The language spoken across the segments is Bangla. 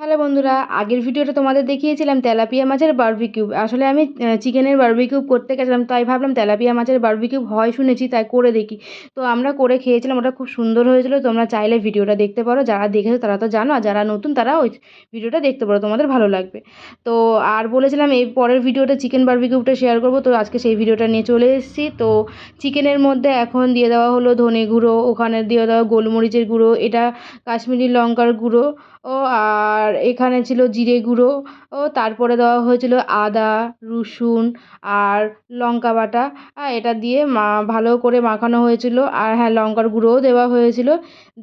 হ্যালো বন্ধুরা, আগের ভিডিওটা তোমাদের দেখিয়েছিলাম তেলাপিয়া মাছের বারবিকিউ আসলে আমি চিকেনের বারবিকিউ করতে গেছিলাম, তাই ভাবলাম তেলাপিয়া মাছের বারবিকিউ হয় শুনেছি, তাই করে দেখি। তো আমরা করে খেয়েছিলাম, ওটা খুব সুন্দর হয়েছিল, তোমরা চাইলে ভিডিওটা দেখতে পারো। যারা দেখেছ তারা তো জানো, আর যারা নতুন তারা ওই ভিডিওটা দেখতে পারো, তোমাদের ভালো লাগবে। তো আর বলেছিলাম, এই পরের ভিডিওটা চিকেন বারবিকিউটা শেয়ার করব, তো আজকে সেই ভিডিওটা নিয়ে চলে এসেছি। তো চিকেনের মধ্যে এখন দিয়ে দেওয়া হলো ধনে গুঁড়ো, ওখানে দিয়ে দেওয়া গোলমরিচের গুঁড়ো, এটা কাশ্মীরি লঙ্কার গুঁড়ো, ও আর এখানে ছিল জিরে গুঁড়ো, ও তারপরে দেওয়া হয়েছিল আদা, রসুন আর লঙ্কা বাটা। আর এটা দিয়ে মা, ভালো করে মাখানো হয়েছিল। আর হ্যাঁ লঙ্কার গুঁড়োও দেওয়া হয়েছিল।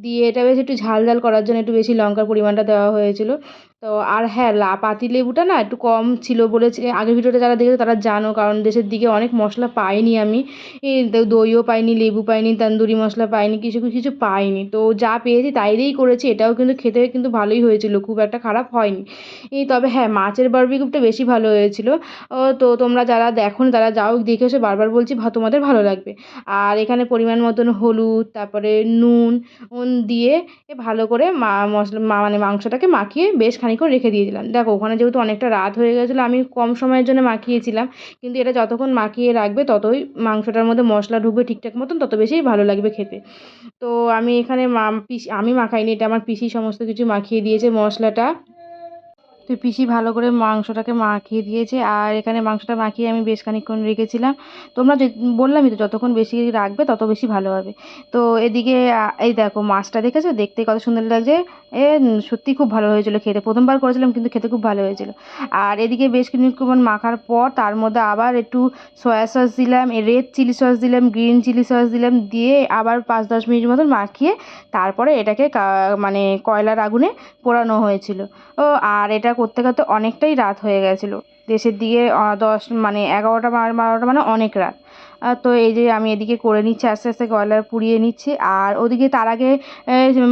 দিয়ে এটা বেশ একটু ঝাল ঝাল করার জন্য একটু বেশি লঙ্কার পরিমাণটা দেওয়া হয়েছিল। তো আর হ্যাঁ লা পাতিলেবুটা না একটু কম ছিল বলে আগের ভিডিওটা যারা দেখেছ তারা জানো, কারণ দেশের দিকে অনেক মশলা পাইনি আমি। দইও পাইনি, লেবু পাইনি, তান্দুরি মশলা পাইনি, কিছু কিছু পাইনি। তো যা পেয়েছি তাই দিয়েই করেছি, এটাও কিন্তু খেতে কিন্তু ভালোই হয়েছিল, খুব একটা খারাপ হয়নি। এই তবে হ্যাঁ মাছের বারবিকিউটা বেশি ভালো হয়েছিল। তো তোমরা যারা দেখো তারা যাও, দেখে এসে বারবার বলছি তোমাদের ভালো লাগবে। আর এখানে পরিমাণ মতন হলুদ, তারপরে নুন দিয়ে ভালো করে মা, মশলা মানে মাংসটাকে মাখিয়ে বেশ খানিক্ষণ রেখে দিয়েছিলাম। দেখো, ওখানে যেহেতু অনেকটা রাত হয়ে গেছিল, আমি কম সময়ের জন্য মাখিয়েছিলাম। কিন্তু এটা যতক্ষণ মাখিয়ে রাখবে, ততই মাংসটার মধ্যে মশলা ঢুকবে ঠিকঠাক মতন, তত বেশিই ভালো লাগবে খেতে। তো আমি এখানে মা, পিসি, আমি মাখাইনি, এটা আমার পিসি সমস্ত কিছু মাখিয়ে দিয়েছে মশলাটা। তো পিসি ভালো করে মাংসটাকে মাখিয়ে দিয়েছে, আর এখানে মাংসটা মাখিয়ে আমি বেশ খানিকক্ষণ রেখেছিলাম। তোমরা বললামই তো, যতক্ষণ বেশি রাখবে, তত বেশি ভালো হবে। তো এদিকে এই দেখো মাছটা দেখেছ? দেখতে কত সুন্দর লাগছে। এ সত্যি খুব ভালো হয়েছিল খেতে। প্রথমবার করেছিলাম, কিন্তু খেতে খুব ভালো হয়েছিল। আর এদিকে বেশ কিছুক্ষণ মাখার পর, তার মধ্যে আবার একটু সয়া সস দিলাম রেড চিলি সস দিলাম গ্রিন চিলি সস দিলাম, দিয়ে আবার পাঁচ দশ মিনিট মতন মাখিয়ে তারপরে এটাকে মানে কয়লার আগুনে পোড়ানো হয়েছিল। ও, আর এটা করতে করতে অনেকটাই রাত হয়ে গেছিল। দেশের দিকে দশ মানে এগারোটা বারোটা মানে অনেক রাত। তো এই যে আমি এদিকে করে নিচ্ছি, আস্তে আস্তে কয়লার পুড়িয়ে নিচ্ছি। আর ওদিকে তার আগে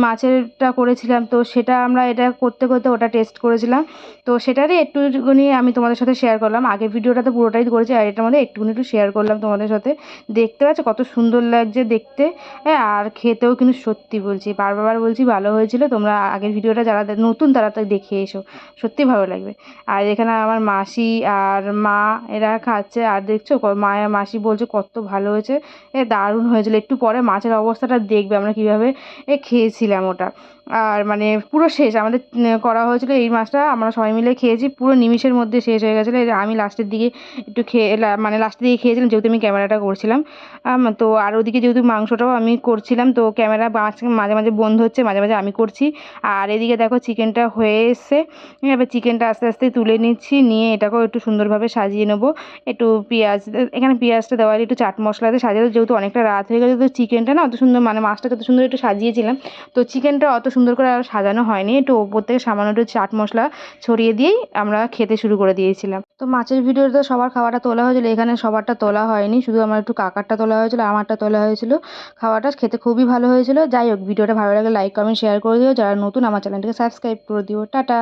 মাছেরটা করেছিলাম, তো সেটা আমরা এটা করতে করতে ওটা টেস্ট করেছিলাম। তো সেটারই একটুখানি আমি তোমাদের সাথে শেয়ার করলাম। আগের ভিডিওটা তো পুরোটাই করেছি, আর এটার মধ্যে একটুখানি একটু শেয়ার করলাম তোমাদের সাথে। দেখতে পাচ্ছ কত সুন্দর লাগছে দেখতে হ্যাঁ আর খেতেও কিন্তু সত্যি বলছি, বারবার বলছি ভালো হয়েছিল। তোমরা আগের ভিডিওটা যারা নতুন তারা তো দেখে এসো, সত্যি ভালো লাগবে। আর এখানে আমার মাসি আর মা, এরা খাচ্ছে। আর দেখছ মায়া মাসি বলছে কত ভালো হয়েছে। এ দারুণ হয়েছিল। একটু পরে মাছের অবস্থাটা দেখবে আমরা কীভাবে, এ খেয়েছিলাম ওটা। আর মানে পুরো শেষ। আমাদের করা হয়েছিল এই মাছটা। আমরা সবাই মিলে খেয়েছি। পুরো নিমিষের মধ্যে শেষ হয়ে গেছিল। আমি লাস্টের দিকে একটু খেয়ে মানে লাস্টের দিকে খেয়েছিলাম। যেহেতু আমি ক্যামেরাটা করছিলাম। তো আর ওদিকে যেহেতু মাংসটাও আমি করছিলাম, তো ক্যামেরা মাঝে মাঝে বন্ধ হচ্ছে। মাঝে মাঝে আমি করছি। আর এদিকে দেখো চিকেনটা হয়ে এসছে। এবার চিকেনটা আস্তে আস্তে তুলে নিচ্ছি। নিয়ে এটাকেও একটু সুন্দরভাবে সাজিয়ে নেব। একটু পেঁয়াজ, এখানে পেঁয়াজটা দেওয়া একটু চাট মশলাতে সাজাতে যেহেতু অনেকটা রাত হয়ে গেছে, তো চিকেনটা না অত সুন্দর মানে মাছটা কত সুন্দর একটু সাজিয়েছিলাম। তো চিকেনটা অত সুন্দর করে আর সাজানো হয়নি। একটু ওপর থেকে সামান্য একটু চাট মশলা ছড়িয়ে দিয়েই আমরা খেতে শুরু করে দিয়েছিলাম। তো মাছের ভিডিওতে সবার খাওয়াটা তোলা হয়েছিল। এখানে সবারটা তোলা হয়নি। শুধু আমার একটু কাকারটা তোলা হয়েছিল, আমারটা তোলা হয়েছিল। খাওয়াটা খেতে খুবই ভালো হয়েছিল। যাই হোক, ভিডিওটা ভালো লাগলে লাইক কমেন্ট শেয়ার করে দিও। যারা নতুন, আমার চ্যানেলটাকে সাবস্ক্রাইব করে দিও। টাটা!